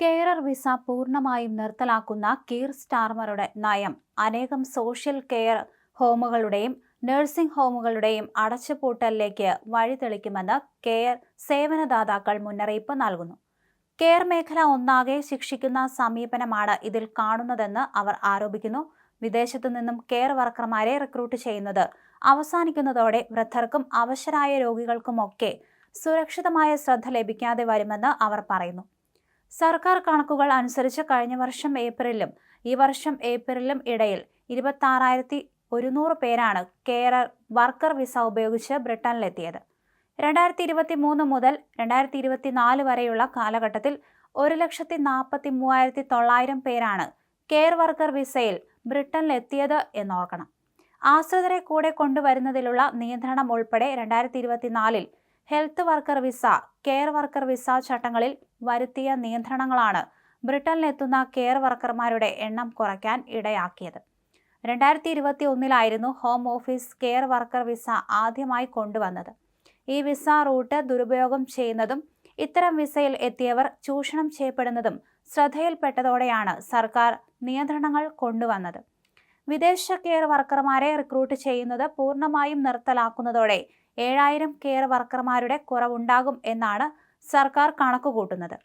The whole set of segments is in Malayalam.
കെയറർ വിസ പൂർണമായും നിർത്തലാക്കുന്ന കീർ സ്റ്റാർമറുടെ നയം. അനേകം സോഷ്യൽ കെയർ ഹോമുകളുടെയും നഴ്സിംഗ് ഹോമുകളുടെയും അടച്ചുപൂട്ടലിലേക്ക് വഴിതെളിക്കുമെന്ന് കെയർ സേവനദാതാക്കൾ മുന്നറിയിപ്പ് നൽകുന്നു. കെയർ മേഖല ഒന്നാകെ ശിക്ഷിക്കുന്ന സമീപനമാണ് ഇതിൽ കാണുന്നതെന്ന് അവർ ആരോപിക്കുന്നു. വിദേശത്തു നിന്നും കെയർ വർക്കർമാരെ റിക്രൂട്ട് ചെയ്യുന്നത് അവസാനിക്കുന്നതോടെ വൃദ്ധർക്കും അവശരായ രോഗികൾക്കുമൊക്കെ സുരക്ഷിതമായ ശ്രദ്ധ ലഭിക്കാതെ വരുമെന്ന് അവർ പറയുന്നു. സർക്കാർ കണക്കുകൾ അനുസരിച്ച് കഴിഞ്ഞ വർഷം ഏപ്രിലും ഈ വർഷം ഏപ്രിലും ഇടയിൽ ഇരുപത്തി ആറായിരത്തി ഒരുന്നൂറ് പേരാണ് കേരൾ വർക്കർ വിസ ഉപയോഗിച്ച് ബ്രിട്ടനിലെത്തിയത്. രണ്ടായിരത്തി ഇരുപത്തി മൂന്ന് മുതൽ രണ്ടായിരത്തി ഇരുപത്തി നാല് വരെയുള്ള കാലഘട്ടത്തിൽ ഒരു ലക്ഷത്തി നാൽപ്പത്തി മൂവായിരത്തി തൊള്ളായിരം പേരാണ് കെയർ വർക്കർ വിസയിൽ ബ്രിട്ടനിലെത്തിയത് എന്നോർക്കണം. ആശ്രിതരെ കൂടെ കൊണ്ടുവരുന്നതിലുള്ള നിയന്ത്രണം ഉൾപ്പെടെ രണ്ടായിരത്തി ഇരുപത്തിനാലിൽ health worker visa care worker visa ചട്ടങ്ങളിൽ വരുത്തിയ നിയന്ത്രണങ്ങളാണ് ബ്രിട്ടനിലെത്തുന്ന കെയർ വർക്കർമാരുടെ എണ്ണം കുറയ്ക്കാൻ ഇടയാക്കിയത്. രണ്ടായിരത്തി ഇരുപത്തി ഒന്നിലായിരുന്നു home office care worker visa ആദ്യമായി കൊണ്ടുവന്നത്. ഈ വിസ റൂട്ട് ദുരുപയോഗം ചെയ്യുന്നതും ഇത്തരം വിസയിൽ എത്തിയവർ ചൂഷണം ചെയ്യപ്പെടുന്നതും ശ്രദ്ധയിൽപ്പെട്ടതോടെയാണ് സർക്കാർ നിയന്ത്രണങ്ങൾ കൊണ്ടുവന്നത്. വിദേശ കെയർ വർക്കർമാരെ റിക്രൂട്ട് ചെയ്യുന്നത് പൂർണമായും നിർത്തലാക്കുന്നതോടെ ഏഴായിരം കെയർ വർക്കർമാരുടെ കുറവുണ്ടാകും എന്നാണ് സർക്കാർ കണക്കുകൂട്ടുന്നത്.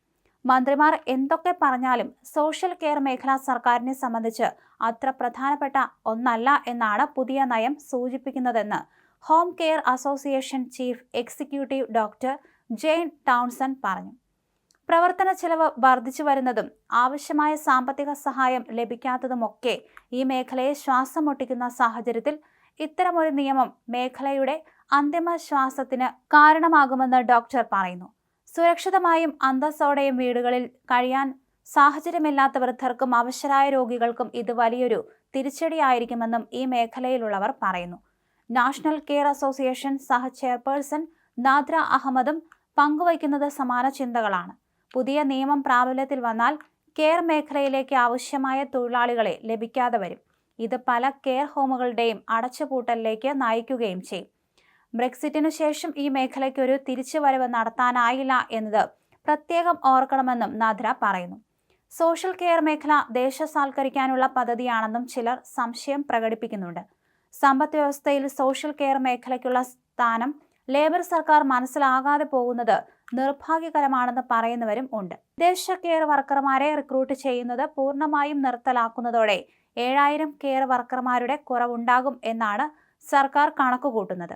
മന്ത്രിമാർ എന്തൊക്കെ പറഞ്ഞാലും സോഷ്യൽ കെയർ മേഖല സർക്കാരിനെ സംബന്ധിച്ച് അത്ര പ്രധാനപ്പെട്ട ഒന്നല്ല എന്നാണ് പുതിയ നയം സൂചിപ്പിക്കുന്നതെന്ന് home care association chief executive doctor Jane Townson പറഞ്ഞു. പ്രവർത്തന ചെലവ് വർദ്ധിച്ചു വരുന്നതും ആവശ്യമായ സാമ്പത്തിക സഹായം ലഭിക്കാത്തതുമൊക്കെ ഈ മേഖലയെ ശ്വാസം മുട്ടിക്കുന്ന സാഹചര്യത്തിൽ ഇത്തരമൊരു നിയമം മേഖലയുടെ അന്തിമ ശ്വാസത്തിന് കാരണമാകുമെന്ന് ഡോക്ടർ പറയുന്നു. സുരക്ഷിതമായും അന്തസ്സോടെയും വീടുകളിൽ കഴിയാൻ സാഹചര്യമില്ലാത്ത വൃദ്ധർക്കും അവശരായ രോഗികൾക്കും ഇത് വലിയൊരു തിരിച്ചടിയായിരിക്കുമെന്നും ഈ മേഖലയിലുള്ളവർ പറയുന്നു. നാഷണൽ കെയർ അസോസിയേഷൻ സഹ ചെയർപേഴ്സൺ നാദ്ര അഹമ്മദും പങ്കുവയ്ക്കുന്നത് സമാന ചിന്തകളാണ്. പുതിയ നിയമം പ്രാബല്യത്തിൽ വന്നാൽ കെയർ മേഖലയിലേക്ക് ആവശ്യമായ തൊഴിലാളികളെ ലഭിക്കാതെ വരും. ഇത് പല കെയർ ഹോമുകളുടെയും അടച്ചുപൂട്ടലിലേക്ക് നയിക്കുകയും ചെയ്യും. ബ്രെക്സിറ്റിനു ശേഷം ഈ മേഖലയ്ക്ക് ഒരു തിരിച്ചുവരവ് നടത്താനായില്ല എന്നത് പ്രത്യേകം ഓർക്കണമെന്നും നാദ്ര പറയുന്നു. സോഷ്യൽ കെയർ മേഖല ദേശസാൽക്കരിക്കാനുള്ള പദ്ധതിയാണെന്നും ചിലർ സംശയം പ്രകടിപ്പിക്കുന്നുണ്ട്. സമ്പദ് വ്യവസ്ഥയിൽ സോഷ്യൽ കെയർ മേഖലയ്ക്കുള്ള സ്ഥാനം ലേബർ സർക്കാർ മനസ്സിലാകാതെ പോകുന്നത് നിർഭാഗ്യകരമാണെന്ന് പറയുന്നവരും ഉണ്ട്. വിദേശ കെയർ വർക്കർമാരെ റിക്രൂട്ട് ചെയ്യുന്നത് പൂർണമായും നിർത്തലാക്കുന്നതോടെ ഏഴായിരം കെയർ വർക്കർമാരുടെ കുറവുണ്ടാകും എന്നാണ് സർക്കാർ കണക്കുകൂട്ടുന്നത്.